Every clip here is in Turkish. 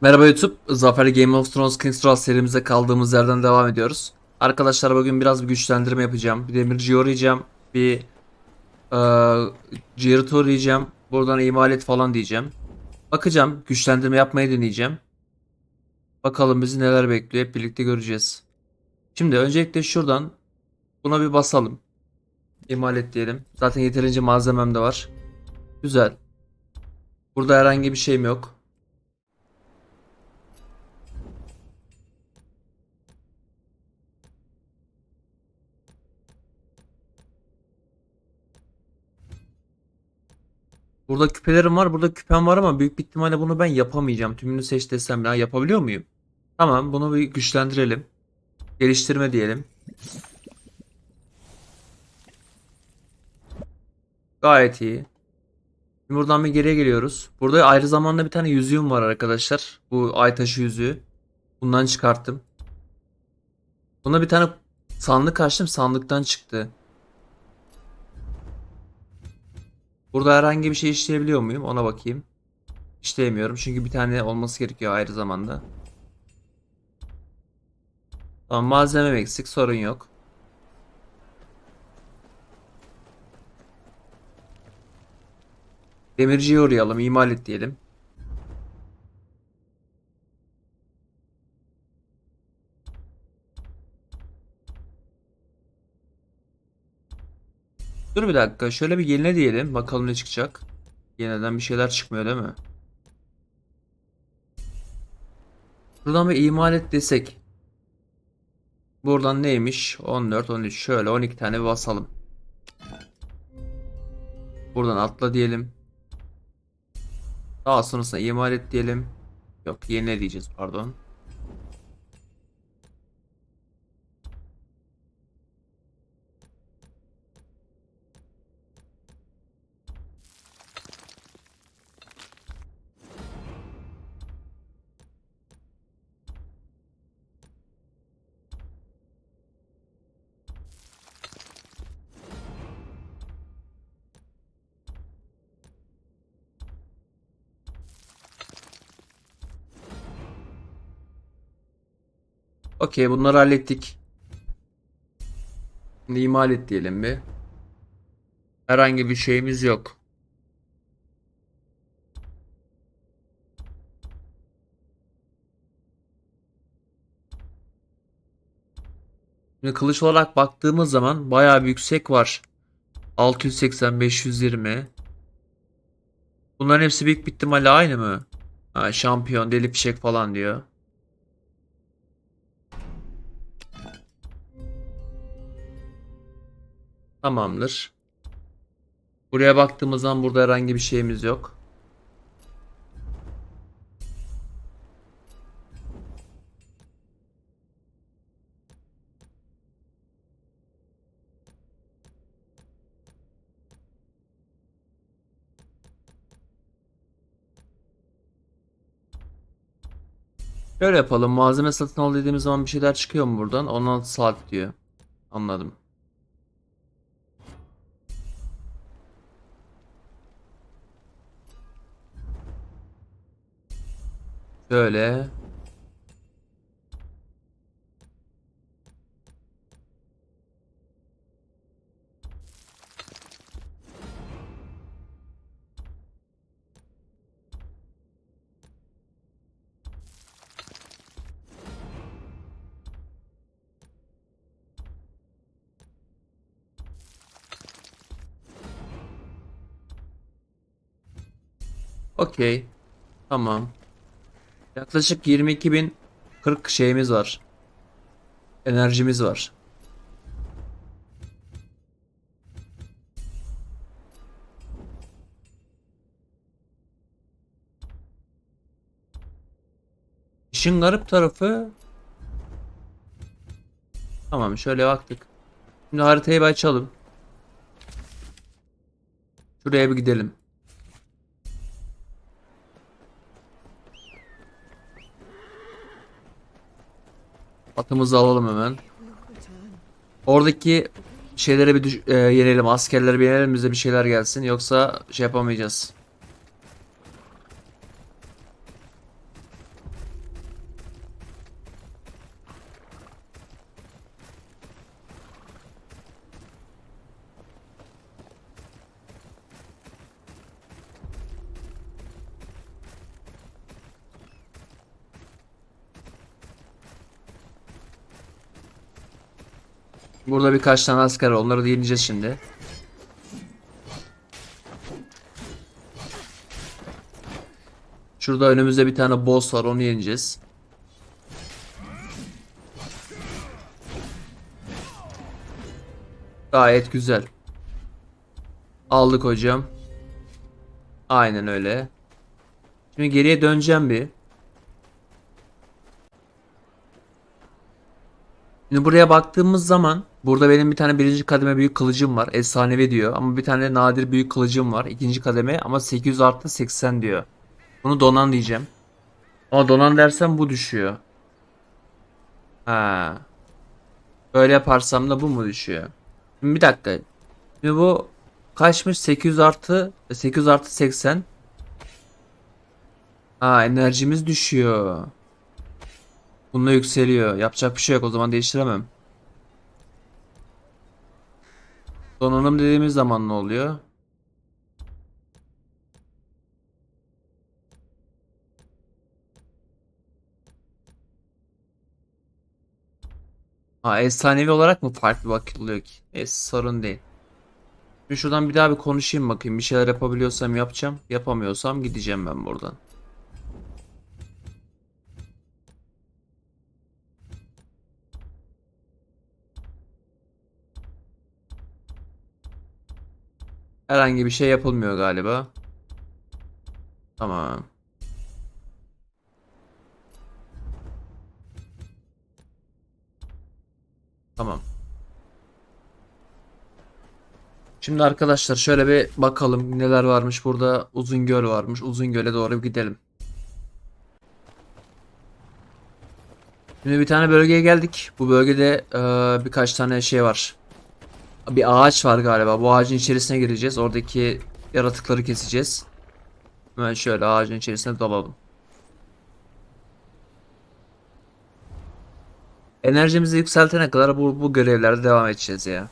Merhaba YouTube. Zafer Game of Thrones King's Troll serimize kaldığımız yerden devam ediyoruz. Arkadaşlar bugün biraz bir güçlendirme yapacağım. Bir demirci yorayacağım. Bir eee Jared'ı uğrayacağım. Buradan imalet falan diyeceğim. Bakacağım. Güçlendirme yapmayı deneyeceğim. Bakalım bizi neler bekliyor. Hep birlikte göreceğiz. Şimdi öncelikle şuradan buna bir basalım. İmalet diyelim. Zaten yeterince malzemem de var. Güzel. Burada herhangi bir şeyim yok. Burada küpelerim var. Burada küpem var ama büyük bir ihtimalle bunu ben yapamayacağım. Tümünü seç desem ya yapabiliyor muyum? Tamam bunu bir güçlendirelim. Geliştirme diyelim. Gayet iyi. Şimdi buradan bir geriye geliyoruz. Burada ayrı zamanda bir tane yüzüğüm var arkadaşlar. Bu ay taşı yüzüğü. Bundan çıkarttım. Buna bir tane sandık açtım. Sandıktan çıktı. Burada herhangi bir şey işleyebiliyor muyum? Ona bakayım. İşleyemiyorum çünkü bir tane olması gerekiyor ayrı zamanda. Tamam malzemem eksik sorun yok. Demirciye uğrayalım imal et diyelim. Dur bir dakika şöyle bir yenile diyelim bakalım ne çıkacak. Yeniden bir şeyler çıkmıyor değil mi? Buradan bir imal et desek. Buradan neymiş? 14, 13 şöyle 12 tane basalım. Buradan atla diyelim. Daha sonrasında imal et diyelim. Yok yenile diyeceğiz pardon. Okey bunları hallettik. Şimdi imal et diyelim bir. Herhangi bir şeyimiz yok. Şimdi kılıç olarak baktığımız zaman bayağı bir yüksek var. 680, 520. Bunların hepsi büyük bir ihtimalle aynı mı? Ha, şampiyon, deli fişek falan diyor. Tamamdır. Buraya baktığımız zaman burada herhangi bir şeyimiz yok. Şöyle yapalım. Malzeme satın al dediğimiz zaman bir şeyler çıkıyor mu buradan? 16 saat diyor. Anladım. Şöyle. Okey. Tamam. Yaklaşık 22.040 şeyimiz var. Enerjimiz var. İşin garip tarafı Tamam şöyle baktık. Şimdi haritayı bir açalım. Şuraya bir gidelim. Atımızı alalım hemen. Oradaki şeylere bir e, yenelim. Askerlere bir yenelim bize bir şeyler gelsin. Yoksa şey yapamayacağız. Burada birkaç tane asker var. Onları da yeneceğiz şimdi. Şurada önümüzde bir tane boss var. Onu yeneceğiz. Gayet güzel. Aldık hocam. Aynen öyle. Şimdi geriye döneceğim bir. Şimdi buraya baktığımız zaman burada benim bir tane birinci kademe büyük kılıcım var. Efsanevi diyor. Ama bir tane nadir büyük kılıcım var. ikinci kademe ama 800 artı 80 diyor. Bunu donan diyeceğim. Ama donan dersem bu düşüyor. Ha. Böyle yaparsam da bu mu düşüyor? Şimdi bir dakika. Şimdi bu kaçmış? 800 artı 800 artı 80. Ha enerjimiz düşüyor. Bunda yükseliyor. Yapacak bir şey yok o zaman değiştiremem. Donanım dediğimiz zaman ne oluyor? Ha efsanevi olarak mı farklı bakılıyor ki? E, sorun değil. Şimdi şuradan bir daha bir konuşayım bakayım. Bir şeyler yapabiliyorsam yapacağım. Yapamıyorsam gideceğim ben buradan. Herhangi bir şey yapılmıyor galiba. Tamam. Tamam. Şimdi arkadaşlar şöyle bir bakalım neler varmış burada. Uzun göl varmış. Uzun göle doğru gidelim. Şimdi bir tane bölgeye geldik. Bu bölgede eee, birkaç tane şey var. Bir ağaç var galiba. Bu ağacın içerisine gireceğiz. Oradaki yaratıkları keseceğiz. Hemen şöyle ağacın içerisine dalalım. Enerjimizi yükseltene kadar bu, bu görevlerde devam edeceğiz ya.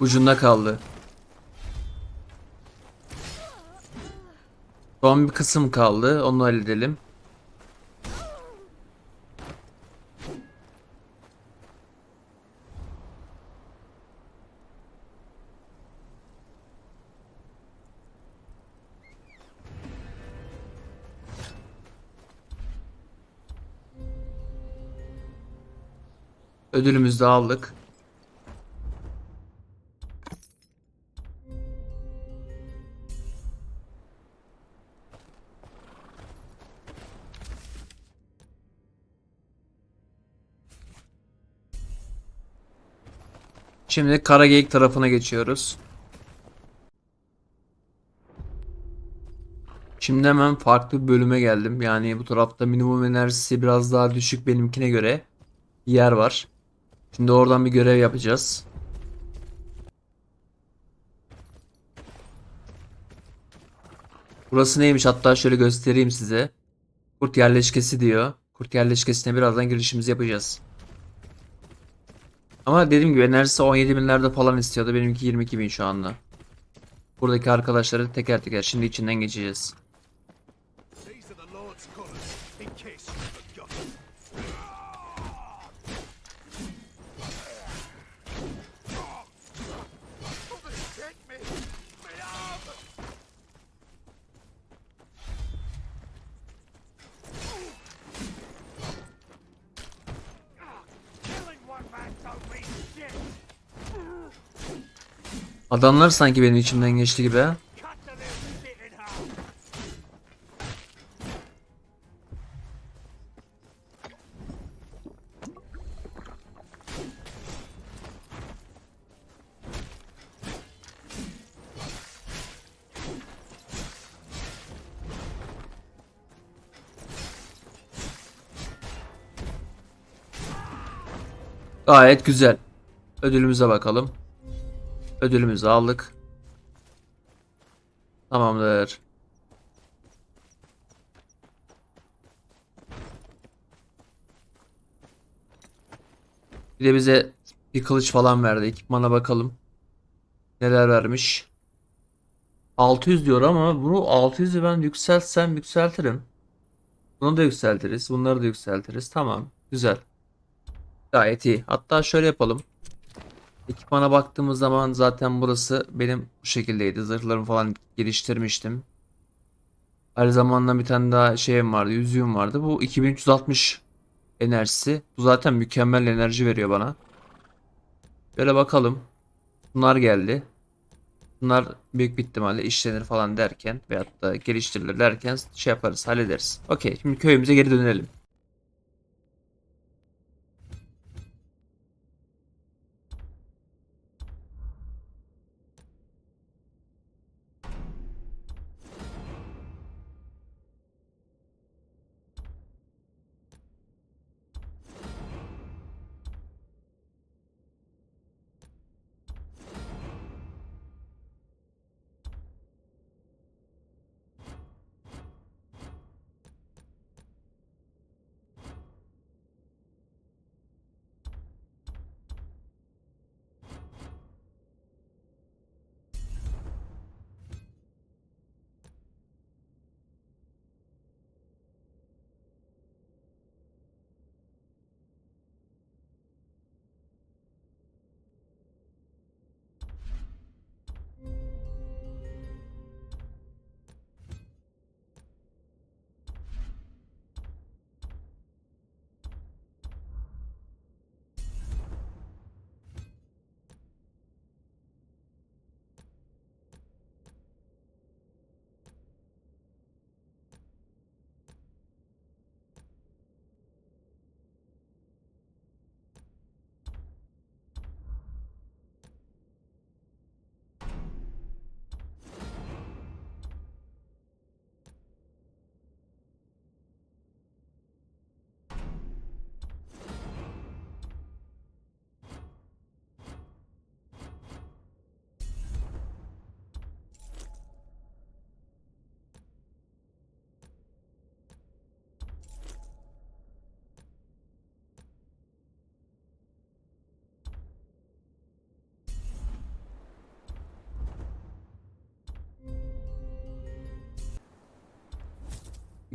Ucunda kaldı. Son bir kısım kaldı. Onu halledelim. Ödülümüzü de aldık. Şimdi Karageyik tarafına geçiyoruz. Şimdi hemen farklı bir bölüme geldim. Yani bu tarafta minimum enerjisi biraz daha düşük benimkine göre bir yer var. Şimdi oradan bir görev yapacağız. Burası neymiş hatta şöyle göstereyim size. Kurt yerleşkesi diyor. Kurt yerleşkesine birazdan girişimizi yapacağız. Ama dediğim gibi enerjisi 17 binlerde falan istiyordu. Benimki 22 bin şu anda. Buradaki arkadaşları teker teker şimdi içinden geçeceğiz. Adamlar sanki benim içimden geçti gibi ha. Gayet güzel. Ödülümüze bakalım. Ödülümüzü aldık. Tamamdır. Bir de bize bir kılıç falan verdi. Ekipmana bakalım. Neler vermiş. 600 diyor ama bunu 600'ü ben yükseltsem yükseltirim. Bunu da yükseltiriz. Bunları da yükseltiriz. Tamam. Güzel. Gayet iyi. Hatta şöyle yapalım. Ekipmana baktığımız zaman zaten burası benim bu şekildeydi. Zırhlarımı falan geliştirmiştim. Aynı zamanda bir tane daha şeyim vardı. Yüzüğüm vardı. Bu 2360 enerjisi. Bu zaten mükemmel enerji veriyor bana. Böyle bakalım. Bunlar geldi. Bunlar büyük bir ihtimalle işlenir falan derken veyahut da geliştirilir derken şey yaparız, hallederiz. Okey, şimdi köyümüze geri dönelim.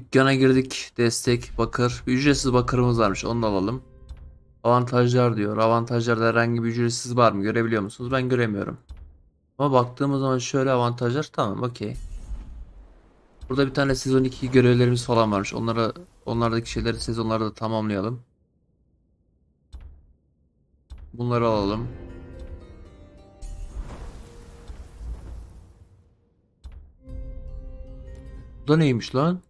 Dükkana girdik. Destek, bakır. Ücretsiz bakırımız varmış. Onu da alalım. Avantajlar diyor. Avantajlarda herhangi bir ücretsiz var mı? Görebiliyor musunuz? Ben göremiyorum. Ama baktığımız zaman şöyle avantajlar. Tamam, okey. Burada bir tane sezon 2 görevlerimiz falan varmış. Onlara onlardaki şeyleri sezonlarda da tamamlayalım. Bunları alalım. Bu da neymiş lan?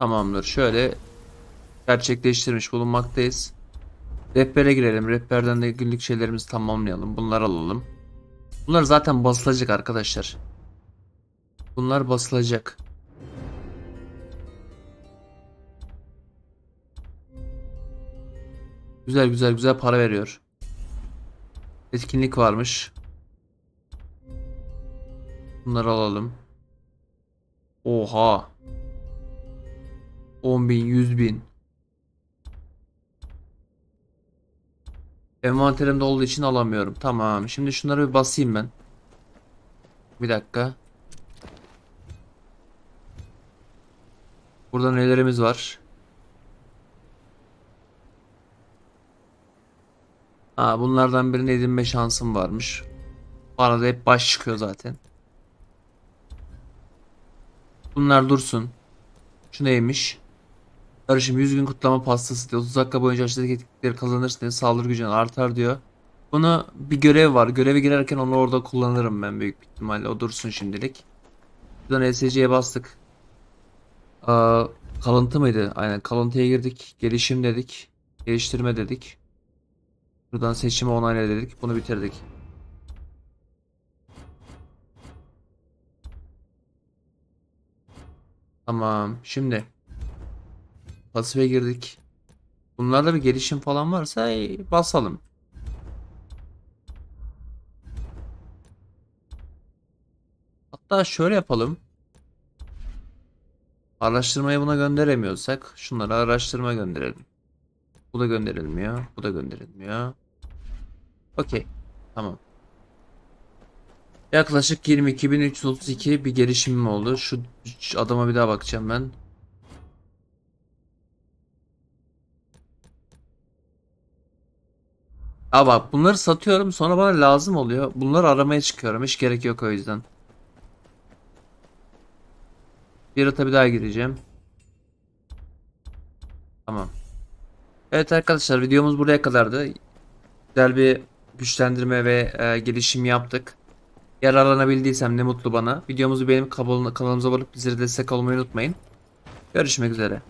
Tamamdır. Şöyle gerçekleştirmiş bulunmaktayız. Rehbere girelim. Rehberden de günlük şeylerimizi tamamlayalım. Bunları alalım. Bunlar zaten basılacak arkadaşlar. Bunlar basılacak. Güzel güzel güzel para veriyor. Etkinlik varmış. Bunları alalım. Oha. 10 bin, 100 bin. Envanterimde olduğu için alamıyorum. Tamam. Şimdi şunları bir basayım ben. Bir dakika. Burada nelerimiz var? Ha, bunlardan birini edinme şansım varmış. Bana da hep baş çıkıyor zaten. Bunlar dursun. Şu neymiş? Karışım 100 gün kutlama pastası diyor. 30 dakika boyunca aşağıdaki etkinlikleri kazanırsın diyor. Saldırı gücün artar diyor. Buna bir görev var. Göreve girerken onu orada kullanırım ben büyük bir ihtimalle. O dursun şimdilik. Buradan SC'ye bastık. Aa, kalıntı mıydı? Aynen kalıntıya girdik. Gelişim dedik. Geliştirme dedik. Buradan seçimi onayla dedik. Bunu bitirdik. Tamam. Şimdi pasife girdik. Bunlarda bir gelişim falan varsa ey, basalım. Hatta şöyle yapalım. Araştırmayı buna gönderemiyorsak şunları araştırma gönderelim. Bu da gönderilmiyor. Bu da gönderilmiyor. Okey. Tamam. Yaklaşık 22.332 bir gelişimim oldu. Şu adama bir daha bakacağım ben. Aa bak bunları satıyorum sonra bana lazım oluyor. Bunları aramaya çıkıyorum. Hiç gerek yok o yüzden. Bir ata bir daha gireceğim. Tamam. Evet arkadaşlar videomuz buraya kadardı. Güzel bir güçlendirme ve e, gelişim yaptık. Yararlanabildiysem ne mutlu bana. Videomuzu beğenip kanalımıza abone olup bizlere destek olmayı unutmayın. Görüşmek üzere.